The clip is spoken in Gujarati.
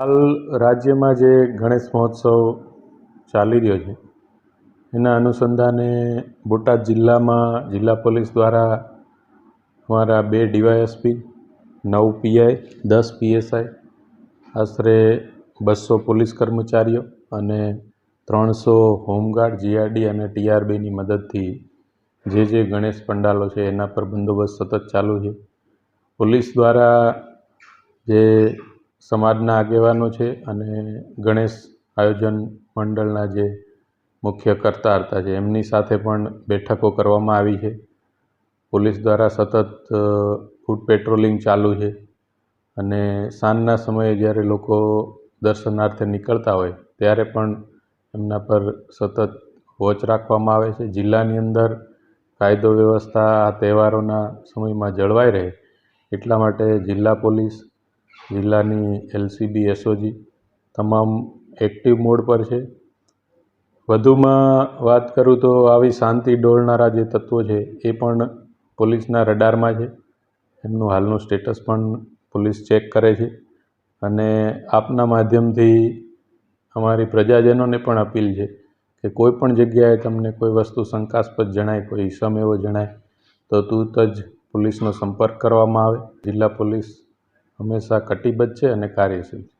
હાલ રાજ્યમાં જે ગણેશ મહોત્સવ ચાલી રહ્યો છે, એના અનુસંધાને બોટાદ જિલ્લામાં જિલ્લા પોલીસ દ્વારા અમારા બે ડીવાયએસપી, નવ પીઆઈ, દસ પીએસઆઈ, આશરે બસો પોલીસ કર્મચારીઓ અને ત્રણસો હોમગાર્ડ, જીઆરડી અને ટીઆરબીની મદદથી જે જે ગણેશ પંડાલો છે એના પર બંદોબસ્ત સતત ચાલુ છે. પોલીસ દ્વારા જે સમાજના આગેવાનો છે અને ગણેશ આયોજન મંડળના જે મુખ્ય કર્તા હર્તા છે, એમની સાથે પણ બેઠકો કરવામાં આવી છે. પોલીસ દ્વારા સતત ફૂટ પેટ્રોલિંગ ચાલુ છે અને સાંજના સમયે જ્યારે લોકો દર્શનાર્થે નીકળતા હોય ત્યારે પણ એમના પર સતત વોચ રાખવામાં આવે છે. જિલ્લાની અંદર કાયદો વ્યવસ્થા આ તહેવારોના સમયમાં જળવાઈ રહે એટલા માટે જિલ્લા પોલીસ જિલ્લાની એલસીબી, એસઓજી તમામ એક્ટિવ મોડ પર છે. વધુમાં વાત કરું તો આવી શાંતિ ડોળનારા જે તત્વો છે એ પણ પોલીસના રડારમાં છે. એમનું હાલનું સ્ટેટસ પણ પોલીસ ચેક કરે છે અને આપના માધ્યમથી અમારી પ્રજાજનોને પણ અપીલ છે કે કોઈ પણ જગ્યાએ તમને કોઈ વસ્તુ શંકાસ્પદ જણાય, કોઈ ઈસમ એવો જણાય, તો તુરત જ પોલીસનો સંપર્ક કરવામાં આવે. જિલ્લા પોલીસ હંમેશા કટિબદ્ધ છે અને કાર્યશીલ છે.